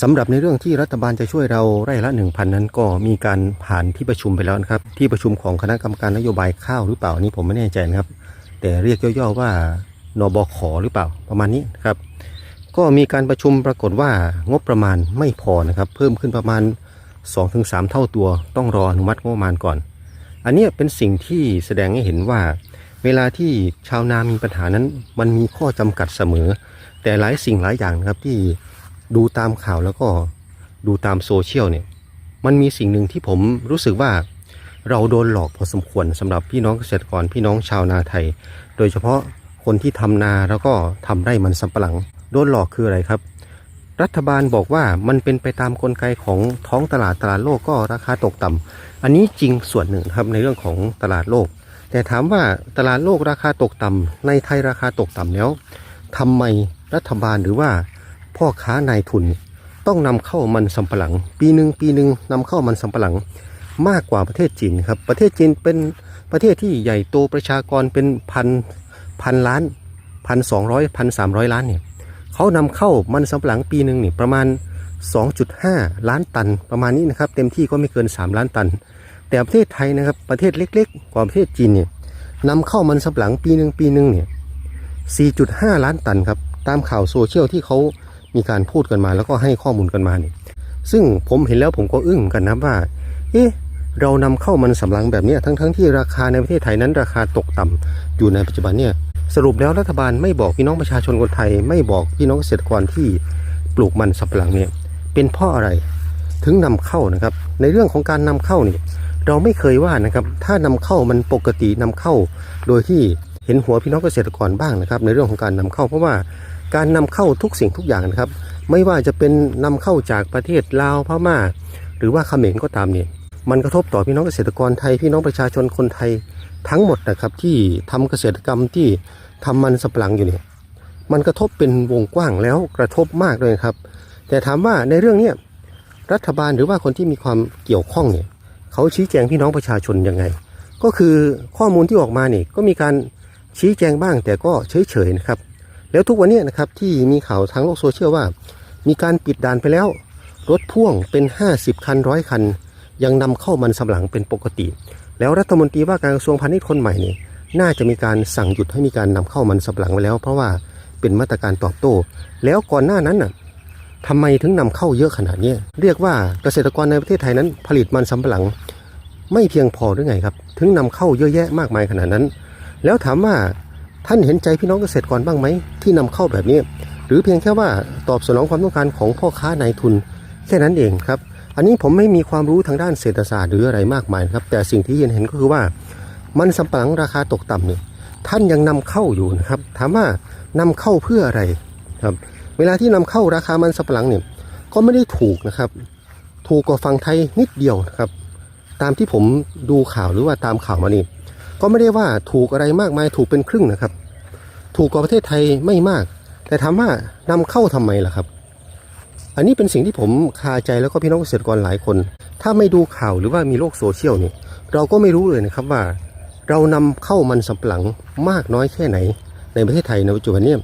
สำหรับในเรื่องที่รัฐบาลจะช่วยเราไร่ละ 1,000 นั้นก็มีการผ่านที่ประชุมไปแล้วนะครับ ที่ประชุมของคณะกรรมการนโยบายข้าวหรือเปล่านี่ผมไม่แน่ใจนะครับ แต่เรียกย่อๆว่านบขหรือเปล่าประมาณนี้นะครับ ก็มีการประชุมปรากฏว่างบประมาณไม่พอนะครับ เพิ่มขึ้นประมาณ 2-3 เท่าตัว ต้องรออนุมัติงบประมาณก่อน อันนี้เป็นสิ่งที่แสดงให้เห็นว่า เวลาที่ชาวนามีปัญหานั้น มันมีข้อจำกัดเสมอ แต่หลายสิ่งหลายอย่างนะครับที่ ดูตามข่าวแล้วก็ดูตามโซเชียลเนี่ย มันมีสิ่งหนึ่งที่ผมรู้สึกว่าเราโดนหลอกพอสมควรสำหรับพี่น้องเกษตรกรพี่น้องชาวนาไทย โดยเฉพาะคนที่ทำนาแล้วก็ทำไร่มันสำปะหลัง โดนหลอกคืออะไรครับ รัฐบาลบอกว่ามันเป็นไปตามกลไกของท้องตลาดตลาดโลกก็ราคาตกต่ำอันนี้จริงส่วนหนึ่งครับในเรื่องของตลาดโลก แต่ถามว่าตลาดโลกราคาตกต่ำในไทยราคาตกต่ำแล้วทำไมรัฐบาลหรือว่า พ่อค้านายทุน ต้องนำเข้ามันสำปะหลัง ปีหนึ่งปีหนึ่งนำเข้ามันสำปะหลังมากกว่าประเทศจีนครับ ประเทศจีนเป็นประเทศที่ใหญ่โตประชากรเป็นพันพันล้านพันสองร้อยพันสามร้อยล้านเนี่ยเขานำเข้ามันสำปะหลังปีหนึ่งเนี่ยประมาณ 2.5 ล้านตันประมาณนี้นะครับ เต็มที่ก็ไม่เกิน 3 ล้านตัน แต่ประเทศไทยนะครับประเทศเล็ก ๆ กว่าประเทศจีนเนี่ยนำเข้ามันสำปะหลังปีหนึ่งปีหนึ่งเนี่ย4.5 ล้านตันครับ ตามข่าวโซเชียลที่เขา มีการพูดกันมาแล้วก็ให้ข้อมูลกันมาเนี่ยซึ่งผมเห็นแล้วผมก็อึ้งกันนะว่า เอ๊ะเรานำเข้ามันสำปะหลังแบบนี้ทั้งๆที่ราคาในประเทศไทยนั้นราคาตกต่ำอยู่ในปัจจุบันเนี่ยสรุปแล้วรัฐบาลไม่บอกพี่น้องประชาชนคนไทย ไม่บอกพี่น้องเกษตรกรที่ปลูกมันสำปะหลังเนี่ยเป็นเพราะอะไรถึงนำเข้านะครับ ในเรื่องของการนำเข้านี่เราไม่เคยว่านะครับ ถ้านำเข้ามันปกตินำเข้า โดยที่เห็นหัวพี่น้องเกษตรกรบ้างนะครับ ในเรื่องของการนำเข้าเพราะว่า การนำเข้าทุกสิ่งทุกอย่างนะครับ ไม่ว่าจะเป็นนำเข้าจากประเทศลาวพม่า หรือว่าเขมรก็ตามเนี่ยมันกระทบต่อพี่น้องเกษตรกรไทยพี่น้องประชาชนคนไทยทั้งหมดนะครับที่ทำเกษตรกรรมที่ทำมันสำปะหลังอยู่เนี่ยมันกระทบเป็นวงกว้างแล้วกระทบมากเลยครับ แต่ถามว่าในเรื่องเนี้ยรัฐบาลหรือว่าคนที่มีความเกี่ยวข้องเนี่ยเขาชี้แจงพี่น้องประชาชนยังไง ก็คือข้อมูลที่ออกมาเนี่ยก็มีการชี้แจงบ้างแต่ก็เฉยๆนะครับ แล้วทุกวันนี้นะครับที่มีข่าวทางโลกโซเชียลว่า มีการปิดด่านไปแล้ว รถพ่วงเป็น 50 คันร้อยคัน ยังนำเข้ามันสำปะหลังเป็นปกติ แล้วรัฐมนตรีว่าการกระทรวงพาณิชย์คนใหม่นี่น่าจะมีการสั่งหยุดให้มีการนำเข้ามันสำปะหลังไว้แล้ว เพราะว่าเป็นมาตรการตอบโต้ แล้วก่อนหน้านั้นน่ะทำไมถึงนำเข้าเยอะขนาดนี้เรียกว่าเกษตรกรในประเทศไทยนั้น ผลิตมันสำปะหลัง ไม่เพียงพอหรือไงครับ ถึงนำเข้าเยอะแยะมากมายขนาดนั้น แล้วถามว่า ท่านเห็นใจพี่น้องเกษตรกรบ้างไหมที่นำเข้าแบบนี้ หรือเพียงแค่ว่าตอบสนองความต้องการของพ่อค้านายทุน แค่นั้นเองครับ อันนี้ผมไม่มีความรู้ทางด้านเศรษฐศาสตร์หรืออะไรมากมายครับ แต่สิ่งที่เห็นเห็นก็คือว่า มันสำปะหลังราคาตกต่ำเนี่ยท่านยังนำเข้าอยู่นะครับ ถามว่านำเข้าเพื่ออะไรครับ เวลาที่นำเข้าราคามันสำปะหลังเนี่ยก็ไม่ได้ถูกนะครับ ถูกกว่าฝั่งไทยนิดเดียวนะครับ ตามที่ผมดูข่าวหรือว่าตามข่าวมานี่ ก็ไม่ได้ว่าถูกอะไรมากมายถูกเป็นครึ่งนะครับ ถูกกว่าประเทศไทยไม่มาก แต่ถามว่านำเข้าทำไมล่ะครับ อันนี้เป็นสิ่งที่ผมคาใจแล้วก็พี่น้องเกษตรกรหลายคน ถ้าไม่ดูข่าวหรือว่ามีโลกโซเชียลเนี่ยเราก็ไม่รู้เลยนะครับว่า เรานำเข้ามันสำปะหลังมากน้อยแค่ไหน ในประเทศไทยในปัจจุบันเนี้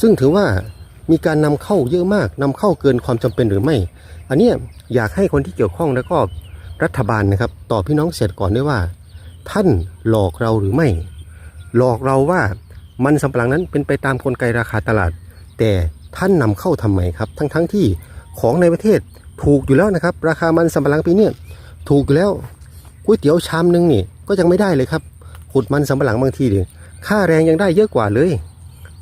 ซึ่งถือว่ามีการนำเข้าเยอะมากนำเข้าเกินความจำเป็นหรือไม่ อันนี้อยากให้คนที่เกี่ยวข้องแล้วก็รัฐบาลนะครับตอบพี่น้องเกษตรกรด้วยว่า ท่านหลอกเราหรือไม่ หลอกเราว่ามันสำปะหลังนั้นเป็นไปตามกลไกราคาตลาด แต่ท่านนำเข้าทำไมครับ ทั้งๆทที่ของในประเทศถูกอยู่แล้วนะครับ ราคามันสำปะหลังปีนี้ถูกอยู่แล้วก๋วยเตี๋ยวชามนึงนี่ก็ยังไม่ได้เลยครับขุดมันสำปะหลังบางทีเนี่ยค่าแรงยังได้เยอะกว่าเลย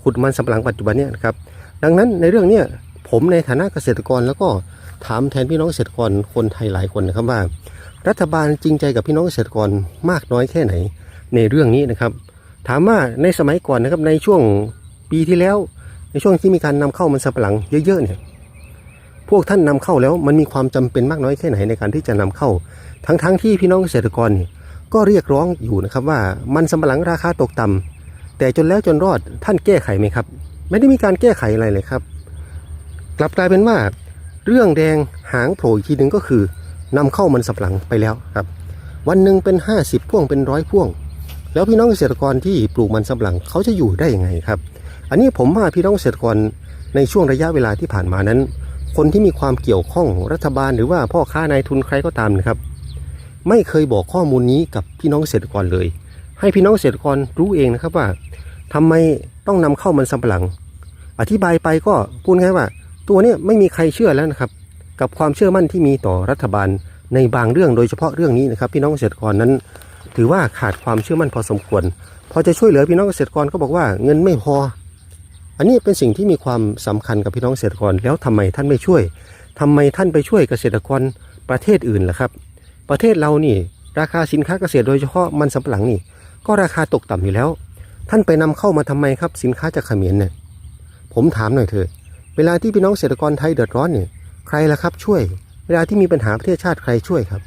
ขุดมันสำปะหลังปัจจุบันเนี่ยครับดังนั้นในเรื่องเนี้ยผมในฐานะเกษตรกรแล้วก็ถามแทนพี่น้องเกษตรกรคนไทยหลายคนนะครับว่า รัฐบาลจริงใจกับพี่น้องเกษตรกรมากน้อยแค่ไหนในเรื่องนี้นะครับ ถามว่าในสมัยก่อนนะครับในช่วงปีที่แล้ว ในช่วงที่มีการนำเข้ามันสำปะหลังเยอะๆเนี่ยพวกท่านนำเข้าแล้วมันมีความจำเป็นมากน้อยแค่ไหนในการที่จะนำเข้า ทั้งๆทที่พี่น้องเกษตรกรก็เรียกร้องอยู่นะครับว่ามันสำปะหลังราคาตกต่ำแต่จนแล้วจนรอดท่านแก้ไขไหมครับ ไม่ได้มีการแก้ไขอะไรเลยครับ กลับกลายเป็นว่า เรื่องแดงหางโผล่อีกทีหนึ่งก็คือ นำเข้ามันสำปะหลังไปแล้วครับ วันหนึ่งเป็น 50 พ่วงเป็นร้อยพ่วง แล้วพี่น้องเกษตรกรที่ปลูกมันสำปะหลังเขาจะอยู่ได้ยังไงครับ อันนี้ผมว่าพี่น้องเกษตรกรในช่วงระยะเวลาที่ผ่านมานั้น คนที่มีความเกี่ยวข้องรัฐบาลหรือว่าพ่อค้านายทุนใครก็ตามนะครับ ไม่เคยบอกข้อมูลนี้กับพี่น้องเกษตรกรเลย ให้พี่น้องเกษตรกรรู้เองนะครับว่าทำไมต้องนำเข้ามันสำปะหลัง อธิบายไปก็พูดง่ายว่า ตัวนี้ไม่มีใครเชื่อแล้วนะครับ กับความเชื่อมั่นที่มีต่อรัฐบาลในบางเรื่องโดยเฉพาะเรื่องนี้นะครับพี่น้องเกษตรกรนั้น ถือว่าขาดความเชื่อมั่นพอสมควร พอจะช่วยเหลือพี่น้องเกษตรกรก็บอกว่าเงินไม่พอ อันนี้เป็นสิ่งที่มีความสำคัญกับพี่น้องเกษตรกรแล้วทำไมท่านไม่ช่วยทำไมท่านไปช่วยเกษตรกรประเทศอื่นล่ะครับ ประเทศเรานี่ ราคาสินค้าเกษตรโดยเฉพาะมันสำปะหลังนี่ ก็ราคาตกต่ำอยู่แล้ว ท่านไปนำเข้ามาทำไมครับสินค้าจากเขมรเนี่ยผมถามหน่อยเถอะเวลาที่พี่น้องเกษตรกรไทยเดือดร้อนเนี่ย ใครล่ะครับช่วย เวลาที่มีปัญหาประเทศชาติใครช่วยครับ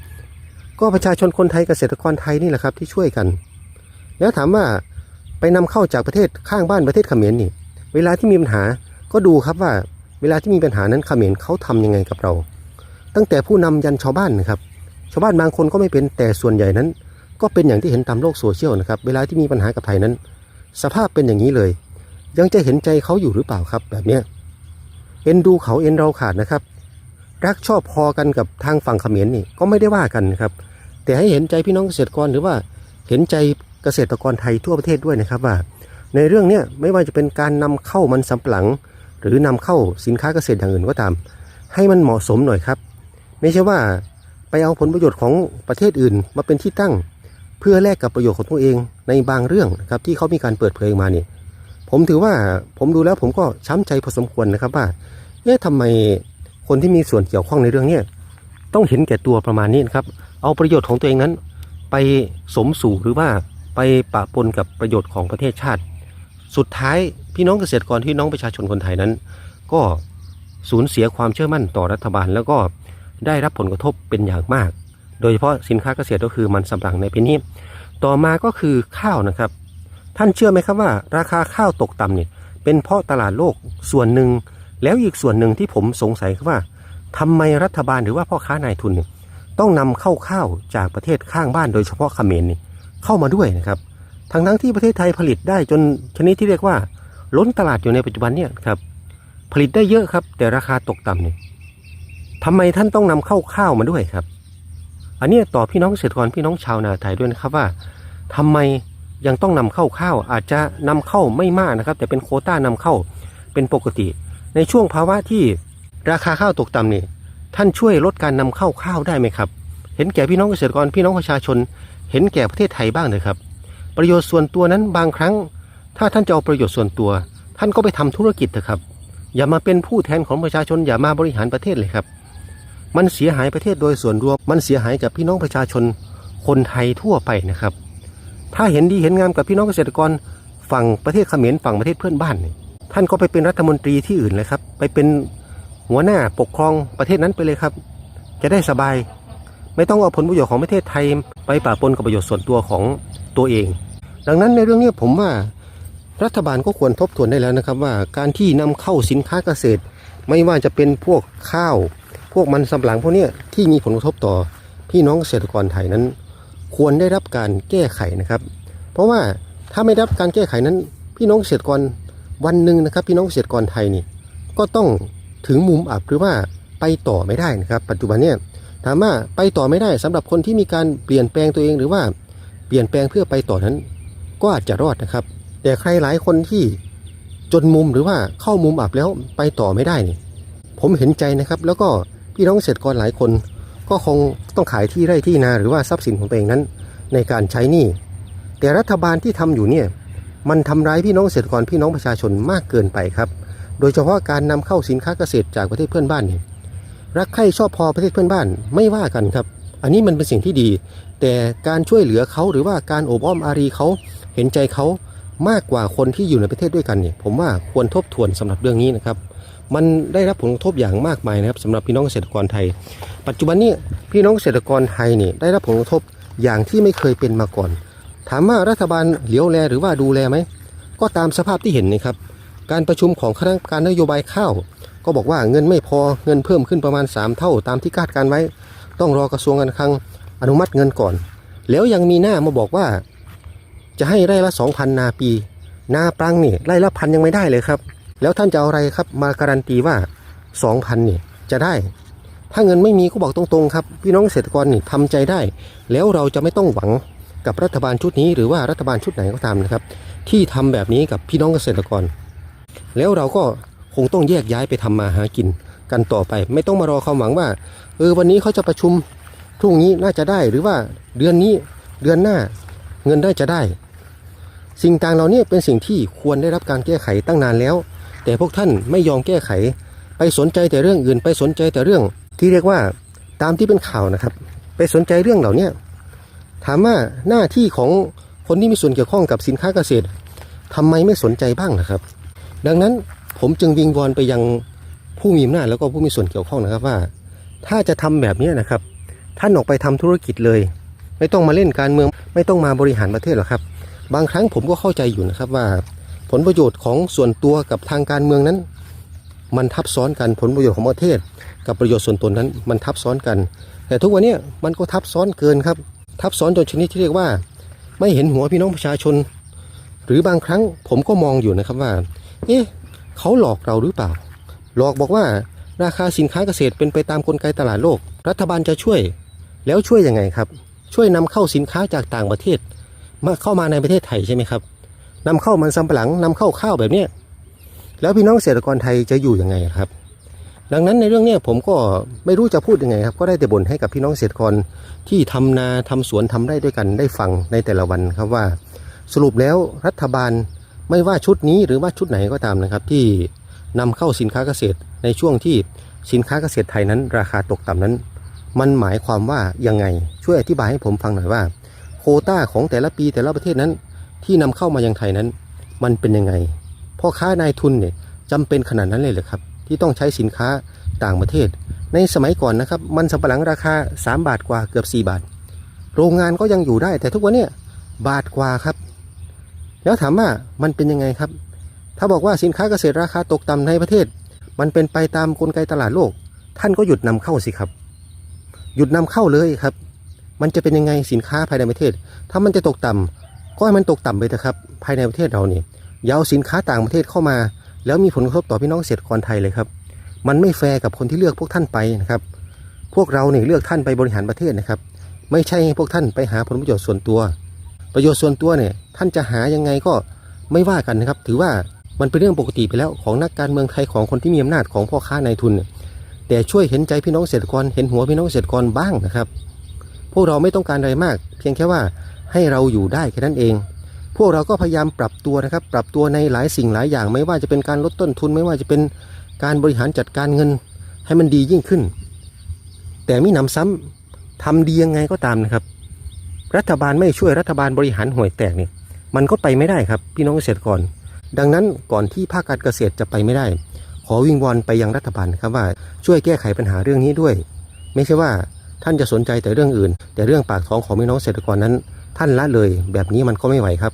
ก็ประชาชนคนไทยเกษตรกรไทยนี่แหละครับที่ช่วยกัน แล้วถามว่าไปนำเข้าจากประเทศข้างบ้านประเทศเขมรนี่ เวลาที่มีปัญหาก็ดูครับว่า เวลาที่มีปัญหานั้นเขมรเขาทำยังไงกับเรา ตั้งแต่ผู้นำยันชาวบ้านนะครับ ชาวบ้านบางคนก็ไม่เป็นแต่ส่วนใหญ่นั้น ก็เป็นอย่างที่เห็นตามโลกโซเชียลนะครับ เวลาที่มีปัญหากับไทยนั้น สภาพเป็นอย่างนี้เลย ยังจะเห็นใจเขาอยู่หรือเปล่าครับ แบบเนี้ยเอ็นดูเขาเอ็นเราขาดนะครับ รักชอบพอกันกับทางฝั่งเขมรนี่ก็ไม่ได้ว่ากันครับ แต่ให้เห็นใจพี่น้องเกษตรกรหรือว่าเห็นใจเกษตรกรไทยทั่วประเทศด้วยนะครับว่า ในเรื่องเนี้ยไม่ว่าจะเป็นการนำเข้ามันสำปะหลัง หรือนำเข้าสินค้าเกษตรอย่างอื่นก็ตาม ให้มันเหมาะสมหน่อยครับ ไม่ใช่ว่าไปเอาผลประโยชน์ของประเทศอื่นมาเป็นที่ตั้ง เพื่อแลกกับประโยชน์ของตัวเองในบางเรื่องนะครับที่เขามีการเปิดเผยออกมานี่ผมถือว่าผมดูแล้วผมก็ช้ำใจพอสมควรนะครับว่าเอ๊ะทำไม คนที่มีส่วนเกี่ยวข้องในเรื่องนี้ต้องเห็นแก่ตัวประมาณนี้นะครับ เอาประโยชน์ของตัวเองนั้น ไปสมสู่หรือว่าไปปะปนกับประโยชน์ของประเทศชาติ สุดท้ายพี่น้องเกษตรกรพี่น้องประชาชนคนไทยนั้น ก็สูญเสียความเชื่อมั่นต่อรัฐบาล แล้วก็ได้รับผลกระทบเป็นอย่างมาก โดยเฉพาะสินค้าเกษตรก็คือมันสำปะหลังในปีนี้ ต่อมาก็คือข้าวนะครับ ท่านเชื่อไหมครับว่า ราคาข้าวตกต่ำเนี่ยเป็นเพราะตลาดโลกส่วนหนึ่ง แล้วอีกส่วนหนึ่งที่ผมสงสัยคือว่าทำไมรัฐบาลหรือว่าพ่อค้านายทุนเนี่ยต้องนำเข้าข้าวจากประเทศข้างบ้านโดยเฉพาะเขมรนี่เข้ามาด้วยนะครับ ทั้งทั้งที่ประเทศไทยผลิตได้จนชนิดที่เรียกว่า ล้นตลาดอยู่ในปัจจุบันเนี่ยครับผลิตได้เยอะครับ แต่ราคาตกต่ำเนี่ยทำไมท่านต้องนำเข้าข้าวมาด้วยครับ อันนี้ต่อพี่น้องเกษตรกรพี่น้องชาวนาไทยด้วยนะครับว่าทำไมยังต้องนำเข้าข้าวอาจจะนำเข้าไม่มากนะครับ แต่เป็นโคต้านำเข้าเป็นปกติ ในช่วงภาวะที่ราคาข้าวตกต่ำนี่ท่านช่วยลดการนำเข้าข้าวได้ไหมครับ เห็นแก่พี่น้องเกษตรกรพี่น้องประชาชน เห็นแก่ประเทศไทยบ้างเลยครับ ประโยชน์ส่วนตัวนั้นบางครั้ง ถ้าท่านจะเอาประโยชน์ส่วนตัว ท่านก็ไปทำธุรกิจเถอะครับ อย่ามาเป็นผู้แทนของประชาชนอย่ามาบริหารประเทศเลยครับ มันเสียหายประเทศโดยส่วนรวม มันเสียหายกับพี่น้องประชาชนคนไทยทั่วไปนะครับ ถ้าเห็นดีเห็นงามกับพี่น้องเกษตรกรฝั่งประเทศเขมรฝั่งประเทศเพื่อนบ้านนี่ ท่านก็ไปเป็นรัฐมนตรีที่อื่นเลยครับ ไปเป็นหัวหน้าปกครองประเทศนั้นไปเลยครับ จะได้สบาย ไม่ต้องเอาผลประโยชน์ของประเทศไทย ไปปะปนกับประโยชน์ส่วนตัวของตัวเอง ดังนั้นในเรื่องนี้ผมว่ารัฐบาลก็ควรทบทวนได้แล้วนะครับ ว่าการที่นำเข้าสินค้าเกษตร ไม่ว่าจะเป็นพวกข้าว พวกมันสำปะหลังพวกนี้ที่มีผลกระทบต่อพี่น้องเกษตรกรไทยนั้น ควรได้รับการแก้ไขนะครับ เพราะว่าถ้าไม่ได้รับการแก้ไขนั้น พี่น้องเกษตรกร วันหนึ่งนะครับพี่น้องเกษตรกรไทยนี่ก็ต้องถึงมุมอับหรือว่าไปต่อไม่ได้นะครับ ปัจจุบันเนี่ยถามว่าไปต่อไม่ได้สำหรับคนที่มีการเปลี่ยนแปลงตัวเองหรือว่าเปลี่ยนแปลงเพื่อไปต่อนั้น ก็อาจจะรอดนะครับ แต่ใครหลายคนที่จนมุมหรือว่าเข้ามุมอับแล้วไปต่อไม่ได้นี่ผมเห็นใจนะครับ แล้วก็พี่น้องเกษตรกรหลายคน ก็คงต้องขายที่ไร่ที่นาหรือว่าทรัพย์สินของตัวเองนั้น ในการใช้หนี้แต่รัฐบาลที่ทำอยู่เนี่ย มันทำร้ายพี่น้องเกษตรกรพี่น้องประชาชนมากเกินไปครับ โดยเฉพาะการนำเข้าสินค้าเกษตรจากประเทศเพื่อนบ้านนี่รักใคร่ชอบพอประเทศเพื่อนบ้านไม่ว่ากันครับ อันนี้มันเป็นสิ่งที่ดี แต่การช่วยเหลือเขาหรือว่าการโอบอ้อมอารีเขาเห็นใจเขามากกว่าคนที่อยู่ในประเทศด้วยกันเนี่ยผมว่าควรทบทวนสำหรับเรื่องนี้นะครับ มันได้รับผลกระทบอย่างมากมายนะครับสำหรับพี่น้องเกษตรกรไทย ปัจจุบันนี้พี่น้องเกษตรกรไทยเนี่ยได้รับผลกระทบอย่างที่ไม่เคยเป็นมาก่อน ถามว่ารัฐบาลเหลียวแลหรือว่าดูแลไหม ก็ตามสภาพที่เห็นนะครับ การประชุมของคณะกรรมการนโยบายข้าว ก็บอกว่าเงินไม่พอเงินเพิ่มขึ้นประมาณ 3 เท่าตามที่คาดการไว้ ต้องรอกระทรวงการคลังอนุมัติเงินก่อน แล้วยังมีหน้ามาบอกว่า จะให้ไร่ละ2,000 นาปี นาปรังนี่ไร่ละพันยังไม่ได้เลยครับ แล้วท่านจะเอาอะไรครับมาการันตีว่า 2,000นี่จะได้ถ้าเงินไม่มีก็บอกตรงๆครับ พี่น้องเกษตรกรนี่ทำใจได้ แล้วเราจะไม่ต้องหวัง กับรัฐบาลชุดนี้หรือว่ารัฐบาลชุดไหนก็ตามนะครับ ที่ทำแบบนี้กับพี่น้องเกษตรกร แล้วเราก็คงต้องแยกย้ายไปทำมาหากินกันต่อไป ไม่ต้องมารอความหวังว่าเออวันนี้เขาจะประชุมพรุ่งนี้น่าจะได้หรือว่าเดือนนี้เดือนหน้าเงินได้จะได้ สิ่งต่างเหล่านี้เป็นสิ่งที่ควรได้รับการแก้ไขตั้งนานแล้ว แต่พวกท่านไม่ยอมแก้ไข ไปสนใจแต่เรื่องอื่น ไปสนใจแต่เรื่องที่เรียกว่าตามที่เป็นข่าวนะครับ ไปสนใจเรื่องเหล่านี้ ถามว่าหน้าที่ของคนที่มีส่วนเกี่ยวข้องกับสินค้าเกษตรทำไมไม่สนใจบ้างนะครับ ดังนั้นผมจึงวิงวอนไปยังผู้มีอำนาจแล้วก็ผู้มีส่วนเกี่ยวข้องนะครับว่า ถ้าจะทำแบบนี้นะครับ ท่านออกไปทำธุรกิจเลย ไม่ต้องมาเล่นการเมือง ไม่ต้องมาบริหารประเทศหรอกครับ บางครั้งผมก็เข้าใจอยู่นะครับว่า ผลประโยชน์ของส่วนตัวกับทางการเมืองนั้น มันทับซ้อนกันผลประโยชน์ของประเทศ กับประโยชน์ส่วนตนนั้นมันทับซ้อนกัน แต่ทุกวันนี้มันก็ทับซ้อนเกินครับ ทับซ้อนจนชนิดที่เรียกว่า ไม่เห็นหัวพี่น้องประชาชน หรือบางครั้งผมก็มองอยู่นะครับว่า เอ๊ะเขาหลอกเราหรือเปล่า หลอกบอกว่าราคาสินค้าเกษตรเป็นไปตามกลไกตลาดโลก รัฐบาลจะช่วย แล้วช่วยยังไงครับ ช่วยนำเข้าสินค้าจากต่างประเทศ มาเข้ามาในประเทศไทยใช่ไหมครับนำเข้ามันสำปะหลังนำเข้าข้าวแบบเนี้ยแล้วพี่น้องเกษตรกรไทยจะอยู่ยังไงครับ ดังนั้นในเรื่องนี้ผมก็ไม่รู้จะพูดยังไงครับ ก็ได้แต่บ่นให้กับพี่น้องเกษตรกรที่ทำนาทำสวนทำไร่ด้วยกันได้ฟังในแต่ละวันครับว่า สรุปแล้วรัฐบาลไม่ว่าชุดนี้หรือว่าชุดไหนก็ตามนะครับที่นำเข้าสินค้าเกษตรในช่วงที่สินค้าเกษตรไทยนั้น ราคาตกต่ำนั้น มันหมายความว่ายังไง ช่วยอธิบายให้ผมฟังหน่อยว่า โคต้าของแต่ละปีแต่ละประเทศนั้น ที่นำเข้ามายังไทยนั้น มันเป็นยังไงพ่อค้านายทุนเนี่ยจำเป็นขนาดนั้นเลยเหรอครับ ที่ต้องใช้สินค้าต่างประเทศ ในสมัยก่อนนะครับมันสำปะหลังราคา 3 บาทกว่าเกือบ 4 บาท โรงงานก็ยังอยู่ได้ แต่ทุกวันนี่ยบาทกว่าครับ แล้วถามว่ามันเป็นยังไงครับ ถ้าบอกว่าสินค้าเกษตรราคาตกต่ำในประเทศ มันเป็นไปตามกลไกตลาดโลก ท่านก็หยุดนำเข้าสิครับ หยุดนำเข้าเลยครับ มันจะเป็นยังไงสินค้าภายในประเทศ ถ้ามันจะตกต่ำก็ให้มันตกต่ำไปเถอะครับ ภายในประเทศเราเนี่ยอยาเอาสินค้าต่างประเทศเข้ามา แล้วมีผลกระทบต่อพี่น้องเกษตรกรไทยเลยครับ มันไม่แฟร์กับคนที่เลือกพวกท่านไปนะครับ พวกเราเนี่ยเลือกท่านไปบริหารประเทศนะครับ ไม่ใช่ให้พวกท่านไปหาผลประโยชน์ส่วนตัว ประโยชน์ส่วนตัวเนี่ยท่านจะหายังไงก็ไม่ว่ากันนะครับ ถือว่ามันเป็นเรื่องปกติไปแล้วของนักการเมืองไทยของคนที่มีอำนาจของพ่อค้านายทุน แต่ช่วยเห็นใจพี่น้องเกษตรกรเห็นหัวพี่น้องเกษตรกรบ้างนะครับ พวกเราไม่ต้องการอะไรมาก เพียงแค่ว่าให้เราอยู่ได้แค่นั้นเอง พวกเราก็พยายามปรับตัวนะครับ ปรับตัวในหลายสิ่งหลายอย่าง ไม่ว่าจะเป็นการลดต้นทุน ไม่ว่าจะเป็นการบริหารจัดการเงินให้มันดียิ่งขึ้น แต่มิหนำซ้ำทำดียังไงก็ตามนะครับ รัฐบาลไม่ช่วยรัฐบาลบริหารห่วยแตกเนี่ยมันก็ไปไม่ได้ครับ พี่น้องเกษตรกร ดังนั้นก่อนที่ภาคการเกษตรจะไปไม่ได้ ขอวิงวอนไปยังรัฐบาลครับว่าช่วยแก้ไขปัญหาเรื่องนี้ด้วย ไม่ใช่ว่าท่านจะสนใจแต่เรื่องอื่น แต่เรื่องปากท้องของพี่น้องเกษตรกรนั้น ท่านละเลยแบบนี้มันก็ไม่ไหวครับ